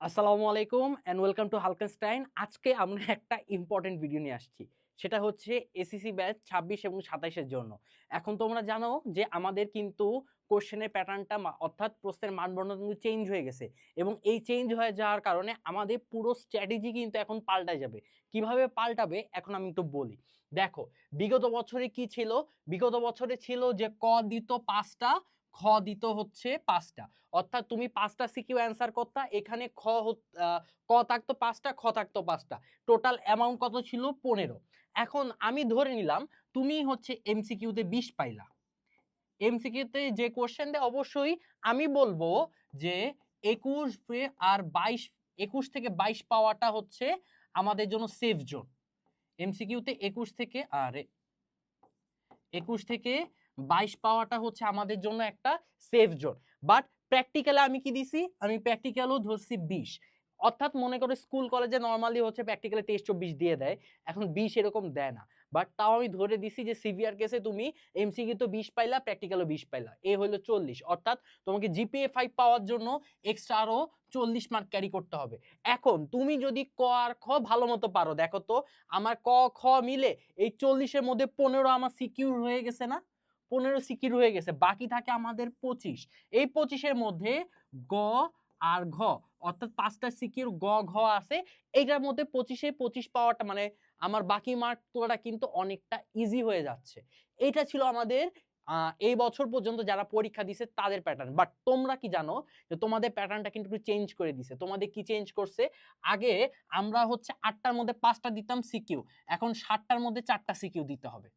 আসসালামু আলাইকুম and welcome to হালকেনস্টাইন আজকে আমরা একটা ইম্পর্টেন্ট ভিডিও নিয়ে আসছি। সেটা হচ্ছে এসিসি ব্যাচ ছাব্বিশ এবং সাতাইশের জন্য। এখন তোমরা জানো যে আমাদের কিন্তু কোশ্চেনের প্যাটার্নটা অর্থাৎ প্রশ্নের মানবন্ধন কিন্তু চেঞ্জ হয়ে গেছে। এবং এই চেঞ্জ হয়ে যাওয়ার কারণে আমাদের পুরো স্ট্র্যাটেজি কিন্তু এখন পাল্টায় যাবে। কীভাবে পাল্টাবে? এখন আমি একটু বলি। দেখো, বিগত বছরে কি ছিল? বিগত বছরে ছিল যে ক দিত পাঁচটা খ দিত হচ্ছে পাঁচটা। অর্থাৎ তুমি পাঁচটা সিকিউ অ্যান্সার করতা, এখানে খ ক থাকতো পাঁচটা, খ থাকতো পাঁচটা। টোটাল অ্যামাউন্ট কত ছিল? পনেরো। এখন আমি ধরে নিলাম, তুমি হচ্ছে এমসিকিউতে বিশ পাইলা। এমসিকিউতে যে কোশ্চেন দেয় অবশ্যই আমি বলব যে একুশ আর বাইশ, একুশ থেকে বাইশ পাওয়াটা হচ্ছে আমাদের জন্য সেফ জোন এমসিকিউতে একুশ থেকে, আর, একুশ থেকে বাইশ পাওয়াটা হচ্ছে আমাদের জন্য একটা সেফ জোন বাট প্র্যাকটিক্যালে আমি কি দিছি? আমি প্র্যাকটিক্যালও ধরছি বিশ। অর্থাৎ মনে করো স্কুল কলেজে নর্মালি হচ্ছে প্র্যাকটিক্যালে তেইশ, চব্বিশ দিয়ে দেয়। এখন বিশ এরকম দেয় না। বাট তাও আমি ধরে দিছি যে সিভিয়ার কেসে তুমি এমসিকিউ তো বিশ পাইলা প্র্যাকটিক্যালও বিশ পাইলা। এ হলো চল্লিশ। অর্থাৎ তোমাকে জিপিএ ফাইভ পাওয়ার জন্য এক্সট্রা আরও চল্লিশ মার্ক ক্যারি করতে হবে। এখন তুমি যদি ক আর খ ভালো মতো পারো, দেখো তো, আমার ক, খ মিলে এই চল্লিশের মধ্যে পনেরো আমার সিকিউর হয়ে গেছে না? পনেরো সিকিউর হয়ে গেছে, বাকি থাকে আমাদের পঁচিশ। এই পঁচিশের মধ্যে গ আর ঘ, অর্থাৎ পাঁচটা সিকিউর গ, ঘ আছে, এইটার মধ্যে পঁচিশে পঁচিশ পাওয়াটা মানে আমার বাকি মার্ক তোলাটা কিন্তু অনেকটা ইজি হয়ে যাচ্ছে। এটা ছিল আমাদের এই বছর পর্যন্ত যারা পরীক্ষা দিছে তাদের প্যাটার্ন বাট তোমরা কি জানো যে তোমাদের প্যাটার্নটা কিন্তু একটু চেঞ্জ করে দিছে। তোমাদের কি চেঞ্জ করছে? আগে আমরা হচ্ছে আটটার মধ্যে পাঁচটা দিতাম সিকিউ এখন সাতটার মধ্যে চারটা সিকিউ দিতে হবে।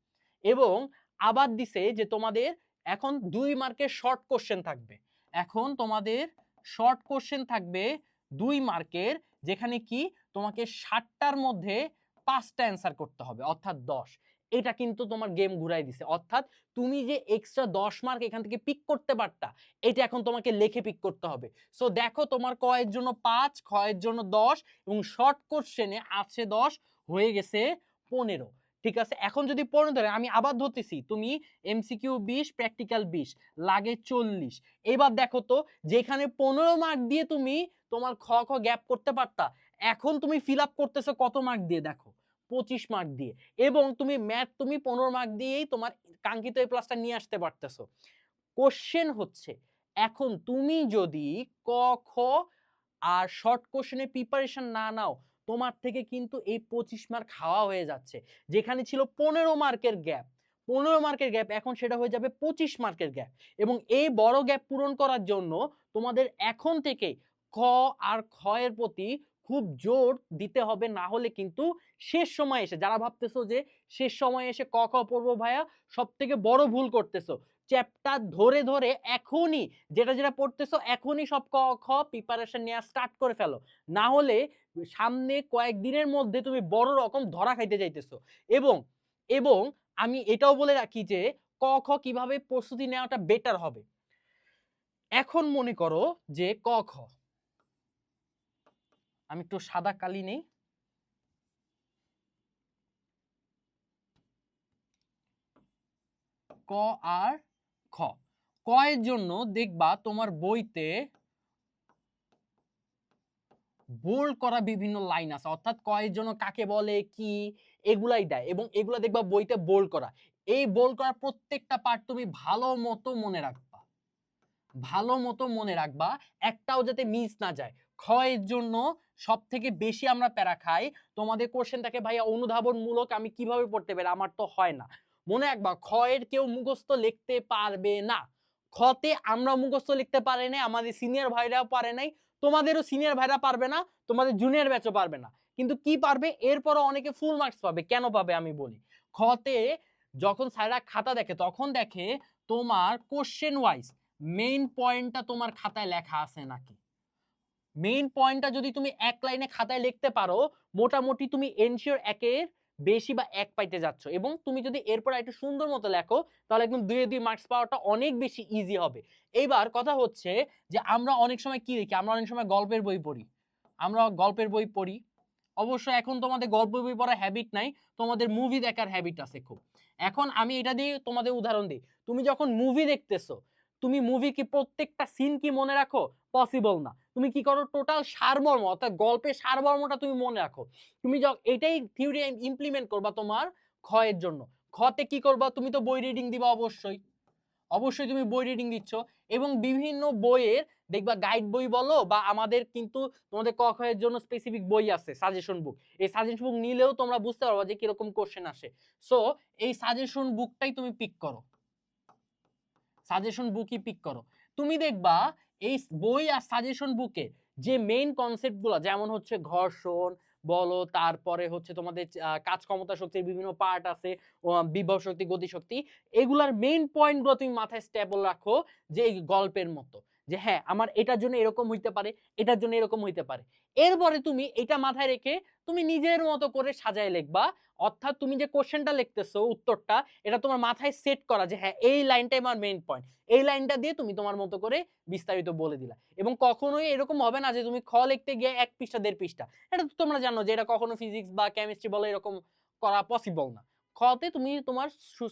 এবং আবার দিছে যে তোমাদের এখন দুই মার্কের শর্ট কোশ্চেন থাকবে। এখন তোমাদের শর্ট কোশ্চেন থাকবে দুই মার্কের, যেখানে কি তোমাকে ষাটটার মধ্যে পাঁচটা অ্যান্সার করতে হবে, অর্থাৎ দশ। এটা কিন্তু তোমার গেম ঘুরাই দিছে। অর্থাৎ তুমি যে এক্সট্রা দশ মার্ক এখান থেকে পিক করতে পারতা, এটা এখন তোমাকে লেখে পিক করতে হবে। সো দেখো তোমার কয়ের জন্য পাঁচ ক্ষয়ের জন্য দশ এবং শর্ট কোশ্চেনে আছে দশ, হয়ে গেছে পনেরো। ঠিক আছে? এখন যদি পনেরো ধরে আমি আবার ধরতেছি, তুমি এমসিকিউ বিশ প্র্যাকটিক্যাল বিশ, লাগে চল্লিশ। এবার দেখো তো, যেখানে পনেরো মার্ক দিয়ে তুমি তোমার খ খ গ্যাপ করতে পারতা, এখন তুমি ফিল আপ করতেছো কত মার্ক দিয়ে দেখো? পঁচিশ মার্ক দিয়ে। এবং তুমি ম্যাথ তুমি পনেরো মার্ক দিয়েই তোমার কাঙ্ক্ষিত এই প্লাসটা নিয়ে আসতে পারতেছো। কোশ্চেন হচ্ছে, এখন তুমি যদি ক, খ আর শর্ট কোশ্চেনের প্রিপারেশন না নাও তোমার থেকে কিন্তু এই পঁচিশ মার্ক খাওয়া হয়ে যাচ্ছে। যেখানে ছিল পনেরো মার্কের গ্যাপ পনেরো মার্কের গ্যাপ এখন সেটা হয়ে যাবে পঁচিশ মার্কের গ্যাপ এবং এই বড় গ্যাপ পূরণ করার জন্য তোমাদের এখন থেকে ক আর ক্ষয়ের প্রতি খুব জোর দিতে হবে না হলে কিন্তু শেষ সময় এসে, যারা ভাবতেছো যে শেষ সময় এসে ক, খ পড়ব ভাইয়া সব থেকে বড় ভুল করতেছো। চ্যাপ্টার ধরে ধরে এখনই যেটা যেটা পড়তেছো এখনই সব ক, খ প্রিপারেশন নেওয়া স্টার্ট করে ফেলো। না হলে সামনে কয়েকদিনের মধ্যে তুমি বড় রকম ধরা খাইতে যাইতেছো। এবং এবং আমি এটাও বলে রাখি যে ক, খ কীভাবে প্রস্তুতি নেওয়াটা বেটার হবে। এখন মনে করো যে ক, খ আমি একটু সাদা কালি নেই। ক আর খ। ক এর জন্য দেখবা তোমার বইতে বোল্ড করা বিভিন্ন লাইন আছে। অর্থাৎ কয়ের জন্য কাকে বলে, কি, এগুলাই দেয় এবং এগুলা দেখবা বইতে বোল্ড করা। এই বোল্ড করা প্রত্যেকটা পার্ট তুমি ভালো মতো মনে রাখবা। ভালো মতো মনে রাখবা, একটাও যাতে মিস না যায়। ক্ষয়ের জন্য সব থেকে বেশি আমরা প্যারা খাই, তোমাদের কোশ্চেন থাকে ভাইয়া অনুধাবনমূলক আমি কীভাবে পড়তে পারি? আমার তো হয় না। মনে রাখবা, ক্ষয়ের কেউ মুখস্থ লিখতে পারবে না। খতে আমরা মুখস্থ লিখতে পারি নাই, আমাদের সিনিয়র ভাইরাও পারে নাই, তোমাদেরও সিনিয়র ভাইরা পারবে না, তোমাদের জুনিয়র ব্যাচও পারবে না। কিন্তু কি পারবে? এরপরও অনেকে ফুল মার্কস পাবে, কেন পাবে আমি বলি। খতে যখন স্যাররা খাতা দেখে, তখন দেখে তোমার কোশ্চেন ওয়াইজ মেইন পয়েন্টটা তোমার খাতায় লেখা আছে নাকি? মেইন পয়েন্টটা যদি তুমি এক লাইনে খাতায় লিখতে পারো, মোটামুটি তুমি এনশিওর একের বেশি বা এক পাইতে যাচ্ছ। এবং তুমি যদি এরপর একটু সুন্দর মতো লেখো, তাহলে একদম দুয়ে দুই মার্কস পাওয়াটা অনেক বেশি ইজি হবে। এইবার কথা হচ্ছে যে, আমরা অনেক সময় কি দেখি? আমরা অনেক সময় গল্পের বই পড়ি। আমরা গল্পের বই পড়ি। অবশ্য এখন তোমাদের গল্প বই পড়ার হ্যাবিট নাই, তোমাদের মুভি দেখার হ্যাবিট আছে খুব। এখন আমি এটা দিয়ে তোমাদের উদাহরণ দিই। তুমি যখন মুভি দেখতেছো তুমি মুভি কি প্রত্যেকটা সিন কি মনে রাখো? পসিবল না। তুমি কি করো? টোটাল সারমর্ম, অর্থাৎ গল্পের সারমর্মটা তুমি মনে রাখো। তুমি এটাই থিওরি ইমপ্লিমেন্ট করবা তোমার ক্ষয়ের জন্য। ক্ষতে কি করবা? তুমি তো বই রিডিং দিবা অবশ্যই। অবশ্যই তুমি বই রিডিং দিচ্ছ। এবং বিভিন্ন বইয়ের, দেখবা গাইড বই বলো বা আমাদের কিন্তু তোমাদের ক জন্য স্পেসিফিক বই আছে সাজেশন বুক এই সাজেশন বুক নিলেও তোমরা বুঝতে পারবা যে কীরকম কোশ্চেন আসে। সো এই সাজেশন বুকটাই তুমি পিক করো। সাজেশন বুকই পিক করো। তুমি দেখবা এই বই আর সাজেশন বুকে যে মেইন কনসেপ্টগুলো যেমন হচ্ছে ঘর্ষণ বলো, তারপরে হচ্ছে তোমাদের কাজ ক্ষমতা শক্তির বিভিন্ন পার্ট আছে বিভব শক্তি গতিশক্তি এগুলার মেইন পয়েন্টগুলো তুমি মাথায় স্টেবল রাখো যে গল্পের মতো। যে হ্যাঁ আমার এটার জন্য এরকম হইতে পারে, এটার জন্য এরকম হইতে পারে। এরপরে তুমি এটা মাথায় রেখে তুমি নিজের মতো করে সাজায় লিখবা। অর্থাৎ তুমি যে কোশ্চেনটা লিখতেছো, উত্তরটা, এটা তোমার মাথায় সেট করা যে হ্যাঁ এই লাইনটাই আমার মেইন পয়েন্ট এই লাইনটা দিয়ে তুমি তোমার মতো করে বিস্তারিত বলে দিলা। এবং কখনোই এরকম হবে না যে, তুমি খ লিখতে গিয়ে এক পৃষ্ঠা, দেড় পৃষ্ঠা। এটা তো তোমরা জানো যে, এটা কখনো ফিজিক্স বা কেমিস্ট্রি বলে এরকম করা পসিবল না। খতে তুমি তোমার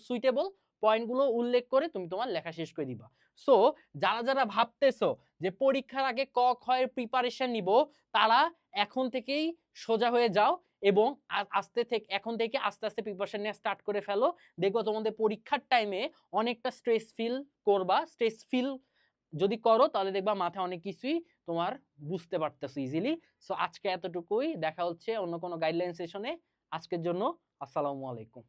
সুইটেবল পয়েন্টগুলো উল্লেখ করে তুমি তোমার লেখা শেষ করে দিবা। সো যারা যারা ভাবতেছো যে পরীক্ষার আগে ক খয়ের প্রিপারেশন নিব, তারা এখন থেকেই সোজা হয়ে যাও এবং আস্তে থেকে, এখন থেকে আস্তে আস্তে প্রিপারেশন নিয়ে স্টার্ট করে ফেলো। দেখব তোমাদের পরীক্ষার টাইমে অনেকটা স্ট্রেস ফিল করবা। স্ট্রেস ফিল যদি করো, তাহলে দেখবা মাথায় অনেক কিছুই তোমার বুঝতে পারতেছো ইজিলি সো আজকে এতটুকুই। দেখা হচ্ছে অন্য কোনো গাইডলাইন সেশনে আজকের জন্য আসসালামু আলাইকুম।